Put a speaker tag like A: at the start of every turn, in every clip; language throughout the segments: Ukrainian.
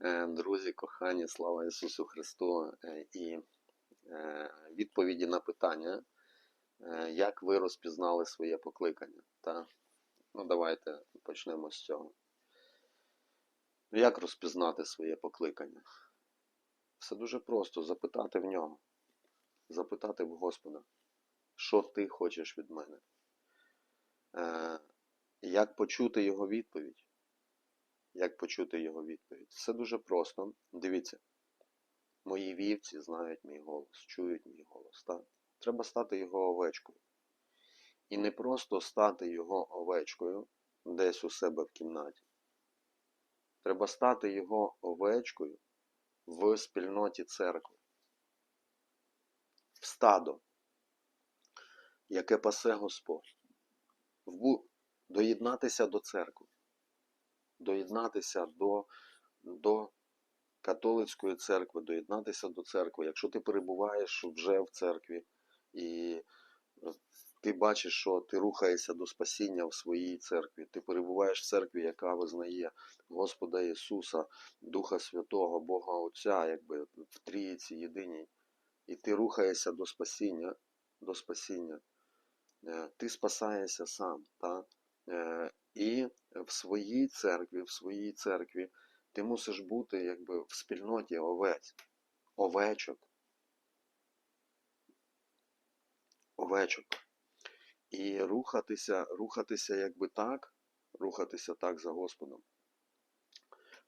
A: Е, Друзі, кохані, слава Ісусу Христу! Е, І е, відповіді на питання, як ви розпізнали своє покликання. Та? Ну, давайте почнемо з цього. Як розпізнати своє покликання? Все дуже просто запитати в нього, запитати в Господа, що ти хочеш від мене. Як почути його відповідь? Як почути його відповідь? Все дуже просто. Дивіться, мої вівці знають мій голос, чують мій голос. Так? Треба стати його овечкою. І не просто стати його овечкою десь у себе в кімнаті. Треба стати його овечкою в спільноті церкви, в стадо, яке пасе Господь, доєднатися до церкви доєднатися до, до католицької церкви, доєднатися до церкви. Якщо ти перебуваєш вже в церкві і е, ти бачиш, що ти рухаєшся до спасіння в своїй церкві, ти перебуваєш в церкві, яка визнає Господа Ісуса, Духа Святого, Бога Отця, якби в трійці єдиній, і ти рухаєшся до спасіння, до спасіння, е, ти спасаєшся сам. Та? І в своїй церкві, в своїй церкві ти мусиш бути якби в спільноті овець, овечок. Овечок. І рухатися, рухатися якби так, рухатися так за Господом.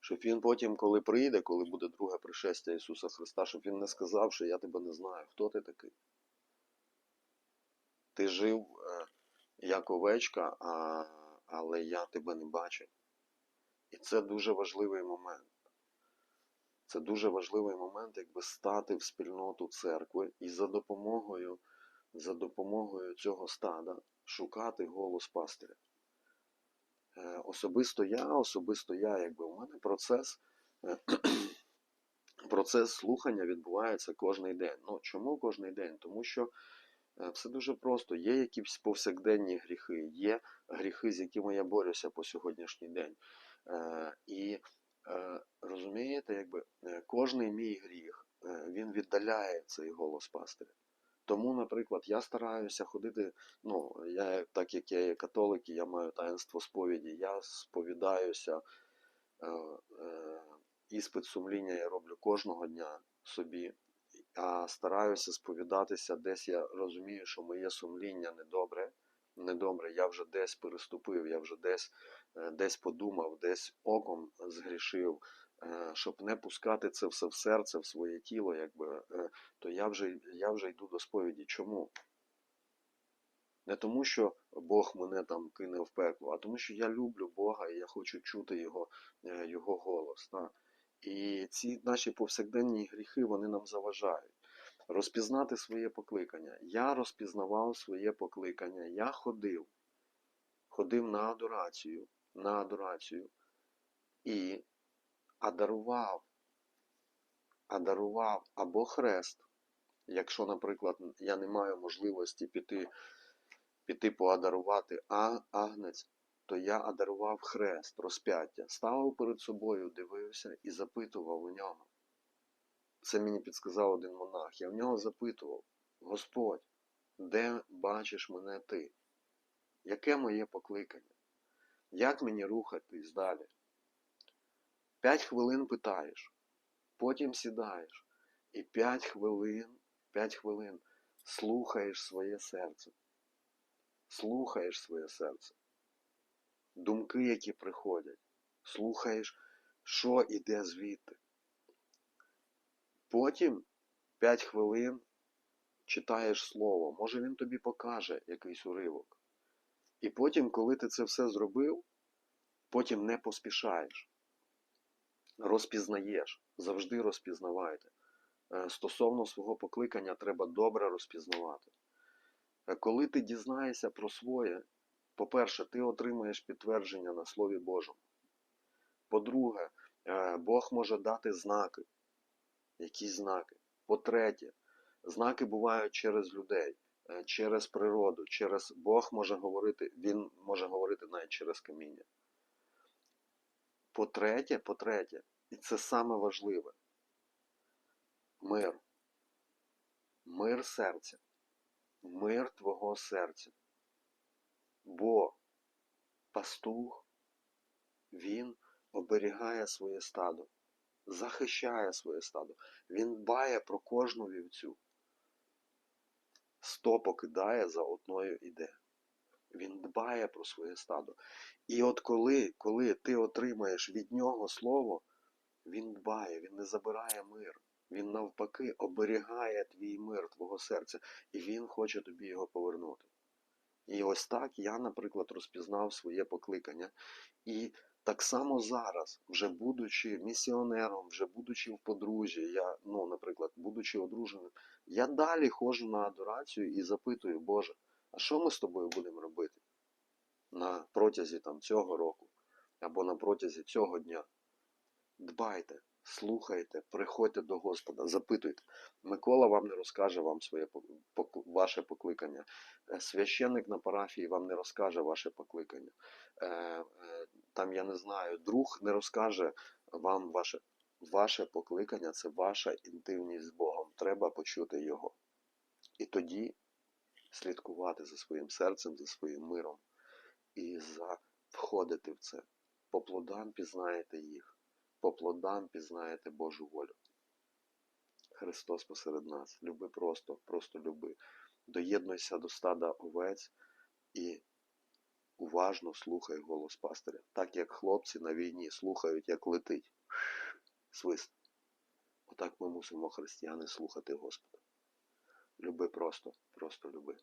A: Щоб він потім, коли прийде, коли буде друге пришестя Ісуса Христа, щоб він не сказав, що я тебе не знаю, хто ти такий. Ти жив е, як овечка, а, але я тебе не бачив. І це дуже важливий момент. Це дуже важливий момент, якби стати в спільноту церкви і за допомогою, за допомогою цього стада шукати голос пастиря. Е, Особисто я, особисто я, якби у мене процес, е, процес слухання відбувається кожний день. Ну, чому кожний день? Тому що все дуже просто. Є якісь повсякденні гріхи, є гріхи, з якими я борюся по сьогоднішній день. Е, І е, розумієте, якби е, кожний мій гріх е, він віддаляє цей голос пастиря. Тому, наприклад, я стараюся ходити. Ну, я, так як я є католик, і я маю таїнство сповіді, я сповідаюся. Е, е, іспит сумління я роблю кожного дня собі, а стараюся сповідатися, десь я розумію, що моє сумління недобре. Недобре, я вже десь переступив, я вже десь, е, десь подумав, десь оком згрішив, е, щоб не пускати це все в серце, в своє тіло, якби, е, то я вже, я вже йду до сповіді. Чому? Не тому, що Бог мене там кине в пекло, а тому, що я люблю Бога і я хочу чути Його, його голос. Так? І ці наші повсякденні гріхи вони нам заважають. Розпізнати своє покликання. Я розпізнавав своє покликання, я ходив, ходив на адорацію, на адорацію і адарував, адарував або хрест, якщо, наприклад, я не маю можливості піти, піти поадарувати агнець, то я адарував хрест, розп'яття, ставив перед собою, дивився і запитував у нього. Це мені підсказав один монах. Я в нього запитував: Господь, де бачиш мене ти? Яке моє покликання? Як мені рухатись далі? П'ять хвилин питаєш, потім сідаєш, і п'ять хвилин, п'ять хвилин слухаєш своє серце. Слухаєш своє серце. Думки, які приходять. Слухаєш, що іде звідти. Потім 5 хвилин читаєш слово, може він тобі покаже якийсь уривок. І потім, коли ти це все зробив, потім не поспішаєш. Розпізнаєш, завжди розпізнавайте. Е, Стосовно свого покликання треба добре розпізнавати. Е, Коли ти дізнаєшся про своє, по-перше, ти отримаєш підтвердження на Слові Божому. По-друге, е, Бог може дати знаки якісь знаки. По-третє, знаки бувають через людей, е, через природу, через Бог може говорити, Він може говорити навіть через каміння. По-третє, по-третє, І це саме важливе. Мир. Мир серця. Мир твого серця. Бо пастух, він оберігає своє стадо, захищає своє стадо. Він дбає про кожну вівцю. Сто покидає, за одною іде. Він дбає про своє стадо. І от коли, коли ти отримаєш від нього слово, він дбає, він не забирає мир. Він навпаки оберігає твій мир, твого серця, і він хоче тобі його повернути. І ось так я, наприклад, розпізнав своє покликання. І так само зараз, вже будучи місіонером, вже будучи в подружжі, я, ну, наприклад, будучи одруженим, я далі ходжу на адорацію і запитую, Боже, а що ми з тобою будемо робити на протязі там, цього року або на протязі цього дня? Дбайте, слухайте, приходьте до Господа, запитуйте. Микола вам не розкаже вам своє ваше покликання. Е, Священник на парафії вам не розкаже ваше покликання. Е, е, Там, я не знаю, друг не розкаже вам ваше, ваше покликання це ваша інтимність з Богом. Треба почути його. І тоді слідкувати за своїм серцем, за своїм миром і за входити в це. По плодам пізнаєте їх, по плодам пізнаєте Божу волю. Христос посеред нас. Люби просто, просто люби. Доєднуйся до стада овець і уважно слухай голос пастиря. Так як хлопці на війні слухають, як летить свист. Отак ми мусимо, християни, слухати Господа. Люби просто, просто люби.